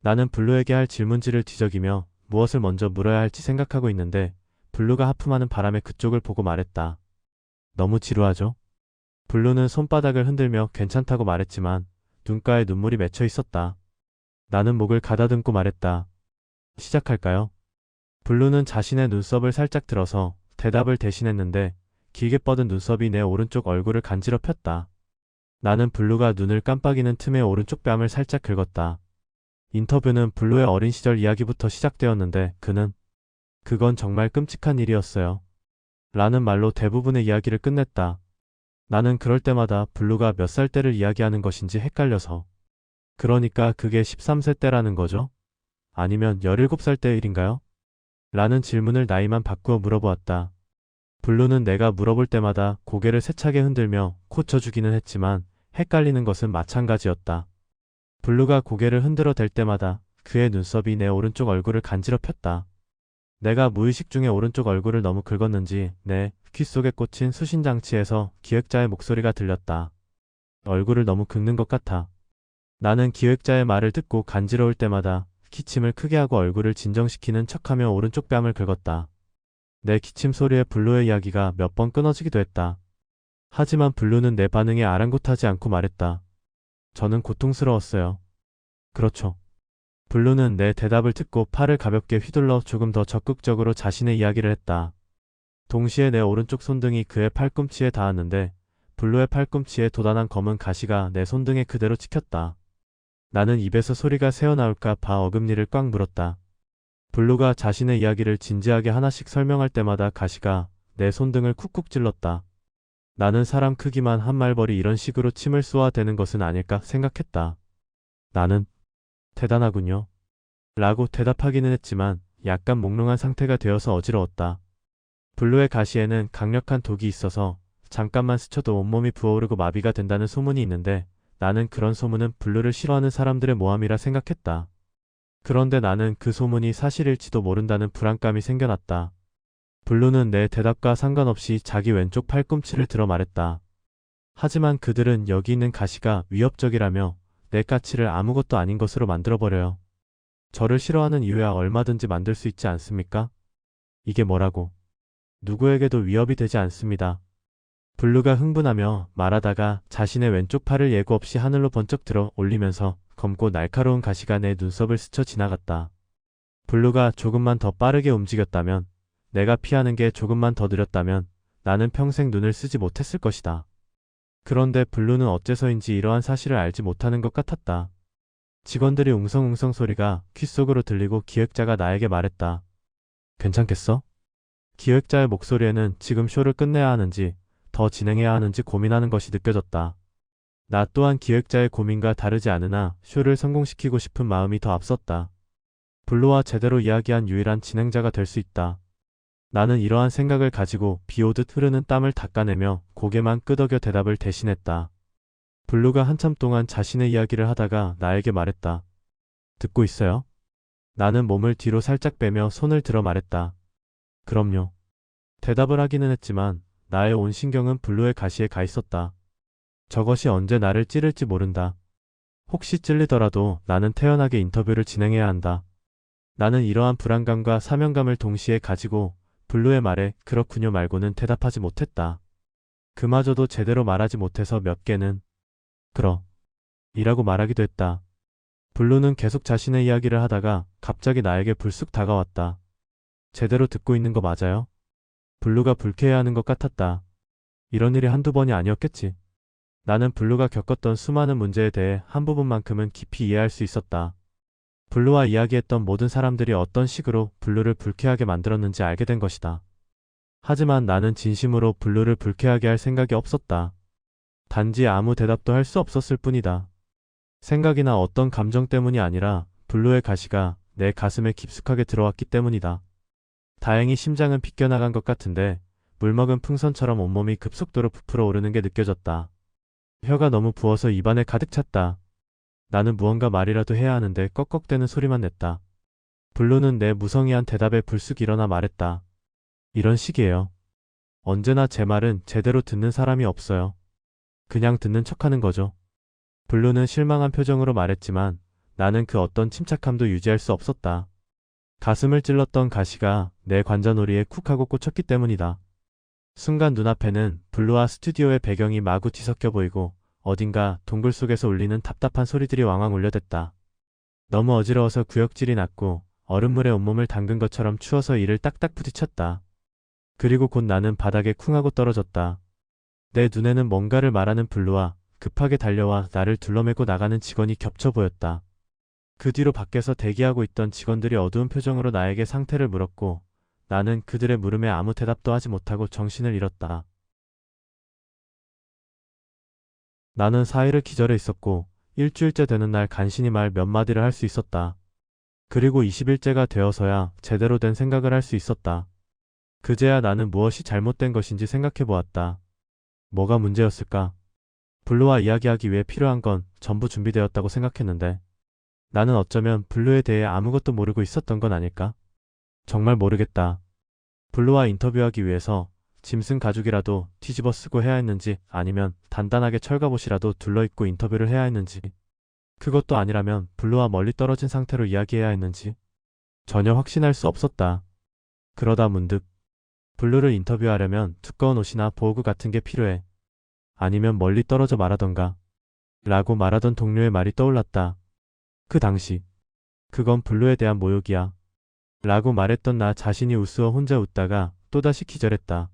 나는 블루에게 할 질문지를 뒤적이며 무엇을 먼저 물어야 할지 생각하고 있는데 블루가 하품하는 바람에 그쪽을 보고 말했다. 너무 지루하죠? 블루는 손바닥을 흔들며 괜찮다고 말했지만 눈가에 눈물이 맺혀 있었다. 나는 목을 가다듬고 말했다. 시작할까요? 블루는 자신의 눈썹을 살짝 들어서 대답을 대신했는데 길게 뻗은 눈썹이 내 오른쪽 얼굴을 간지러 폈다. 나는 블루가 눈을 깜빡이는 틈에 오른쪽 뺨을 살짝 긁었다. 인터뷰는 블루의 어린 시절 이야기부터 시작되었는데 그는 그건 정말 끔찍한 일이었어요. 라는 말로 대부분의 이야기를 끝냈다. 나는 그럴 때마다 블루가 몇 살 때를 이야기하는 것인지 헷갈려서. 그러니까 그게 13세 때라는 거죠? 아니면 17살 때 일인가요? 라는 질문을 나이만 바꾸어 물어보았다. 블루는 내가 물어볼 때마다 고개를 세차게 흔들며 고쳐주기는 했지만 헷갈리는 것은 마찬가지였다. 블루가 고개를 흔들어 댈 때마다 그의 눈썹이 내 오른쪽 얼굴을 간지러 폈다. 내가 무의식 중에 오른쪽 얼굴을 너무 긁었는지 내 귀 속에 꽂힌 수신장치에서 기획자의 목소리가 들렸다. 얼굴을 너무 긁는 것 같아. 나는 기획자의 말을 듣고 간지러울 때마다 기침을 크게 하고 얼굴을 진정시키는 척하며 오른쪽 뺨을 긁었다. 내 기침 소리에 블루의 이야기가 몇 번 끊어지기도 했다. 하지만 블루는 내 반응에 아랑곳하지 않고 말했다. 저는 고통스러웠어요. 그렇죠. 블루는 내 대답을 듣고 팔을 가볍게 휘둘러 조금 더 적극적으로 자신의 이야기를 했다. 동시에 내 오른쪽 손등이 그의 팔꿈치에 닿았는데 블루의 팔꿈치에 도단한 검은 가시가 내 손등에 그대로 찍혔다. 나는 입에서 소리가 새어나올까 봐 어금니를 꽉 물었다. 블루가 자신의 이야기를 진지하게 하나씩 설명할 때마다 가시가 내 손등을 쿡쿡 찔렀다. 나는 사람 크기만 한 말벌이 이런 식으로 침을 쏘아대는 것은 아닐까 생각했다. 나는 대단하군요. 라고 대답하기는 했지만 약간 몽롱한 상태가 되어서 어지러웠다. 블루의 가시에는 강력한 독이 있어서 잠깐만 스쳐도 온몸이 부어오르고 마비가 된다는 소문이 있는데 나는 그런 소문은 블루를 싫어하는 사람들의 모함이라 생각했다. 그런데 나는 그 소문이 사실일지도 모른다는 불안감이 생겨났다. 블루는 내 대답과 상관없이 자기 왼쪽 팔꿈치를 들어 말했다. 하지만 그들은 여기 있는 가시가 위협적이라며 내 까치를 아무것도 아닌 것으로 만들어버려요. 저를 싫어하는 이유야 얼마든지 만들 수 있지 않습니까? 이게 뭐라고? 누구에게도 위협이 되지 않습니다. 블루가 흥분하며 말하다가 자신의 왼쪽 팔을 예고 없이 하늘로 번쩍 들어 올리면서 검고 날카로운 가시가 내 눈썹을 스쳐 지나갔다. 블루가 조금만 더 빠르게 움직였다면, 내가 피하는 게 조금만 더 느렸다면 나는 평생 눈을 쓰지 못했을 것이다. 그런데 블루는 어째서인지 이러한 사실을 알지 못하는 것 같았다. 직원들의 웅성웅성 소리가 귀 속으로 들리고 기획자가 나에게 말했다. 괜찮겠어? 기획자의 목소리에는 지금 쇼를 끝내야 하는지 더 진행해야 하는지 고민하는 것이 느껴졌다. 나 또한 기획자의 고민과 다르지 않으나 쇼를 성공시키고 싶은 마음이 더 앞섰다. 블루와 제대로 이야기한 유일한 진행자가 될 수 있다. 나는 이러한 생각을 가지고 비 오듯 흐르는 땀을 닦아내며 고개만 끄덕여 대답을 대신했다. 블루가 한참 동안 자신의 이야기를 하다가 나에게 말했다. 듣고 있어요? 나는 몸을 뒤로 살짝 빼며 손을 들어 말했다. 그럼요. 대답을 하기는 했지만 나의 온 신경은 블루의 가시에 가 있었다. 저것이 언제 나를 찌를지 모른다. 혹시 찔리더라도 나는 태연하게 인터뷰를 진행해야 한다. 나는 이러한 불안감과 사명감을 동시에 가지고 블루의 말에 그렇군요 말고는 대답하지 못했다. 그마저도 제대로 말하지 못해서 몇 개는 그러 이라고 말하기도 했다. 블루는 계속 자신의 이야기를 하다가 갑자기 나에게 불쑥 다가왔다. 제대로 듣고 있는 거 맞아요? 블루가 불쾌해하는 것 같았다. 이런 일이 한두 번이 아니었겠지. 나는 블루가 겪었던 수많은 문제에 대해 한 부분만큼은 깊이 이해할 수 있었다. 블루와 이야기했던 모든 사람들이 어떤 식으로 블루를 불쾌하게 만들었는지 알게 된 것이다. 하지만 나는 진심으로 블루를 불쾌하게 할 생각이 없었다. 단지 아무 대답도 할 수 없었을 뿐이다. 생각이나 어떤 감정 때문이 아니라 블루의 가시가 내 가슴에 깊숙하게 들어왔기 때문이다. 다행히 심장은 비껴나간 것 같은데 물먹은 풍선처럼 온몸이 급속도로 부풀어 오르는 게 느껴졌다. 혀가 너무 부어서 입안에 가득 찼다. 나는 무언가 말이라도 해야 하는데 꺽꺽대는 소리만 냈다. 블루는 내 무성의한 대답에 불쑥 일어나 말했다. 이런 식이에요. 언제나 제 말은 제대로 듣는 사람이 없어요. 그냥 듣는 척하는 거죠. 블루는 실망한 표정으로 말했지만 나는 그 어떤 침착함도 유지할 수 없었다. 가슴을 찔렀던 가시가 내 관자놀이에 쿡 하고 꽂혔기 때문이다. 순간 눈앞에는 블루와 스튜디오의 배경이 마구 뒤섞여 보이고 어딘가 동굴 속에서 울리는 답답한 소리들이 왕왕 울려댔다. 너무 어지러워서 구역질이 났고 얼음물에 온몸을 담근 것처럼 추워서 이를 딱딱 부딪혔다. 그리고 곧 나는 바닥에 쿵 하고 떨어졌다. 내 눈에는 뭔가를 말하는 블루와 급하게 달려와 나를 둘러매고 나가는 직원이 겹쳐 보였다. 그 뒤로 밖에서 대기하고 있던 직원들이 어두운 표정으로 나에게 상태를 물었고 나는 그들의 물음에 아무 대답도 하지 못하고 정신을 잃었다. 나는 사일을 기절해 있었고 일주일째 되는 날 간신히 말 몇 마디를 할 수 있었다. 그리고 20일째가 되어서야 제대로 된 생각을 할 수 있었다. 그제야 나는 무엇이 잘못된 것인지 생각해 보았다. 뭐가 문제였을까? 블루와 이야기하기 위해 필요한 건 전부 준비되었다고 생각했는데 나는 어쩌면 블루에 대해 아무것도 모르고 있었던 건 아닐까? 정말 모르겠다. 블루와 인터뷰하기 위해서 짐승 가죽이라도 뒤집어 쓰고 해야 했는지 아니면 단단하게 철갑옷이라도 둘러입고 인터뷰를 해야 했는지 그것도 아니라면 블루와 멀리 떨어진 상태로 이야기해야 했는지 전혀 확신할 수 없었다. 그러다 문득 블루를 인터뷰하려면 두꺼운 옷이나 보호구 같은 게 필요해. 아니면 멀리 떨어져 말하던가. 라고 말하던 동료의 말이 떠올랐다. 그 당시. 그건 블루에 대한 모욕이야. 라고 말했던 나 자신이 우스워 혼자 웃다가 또다시 기절했다.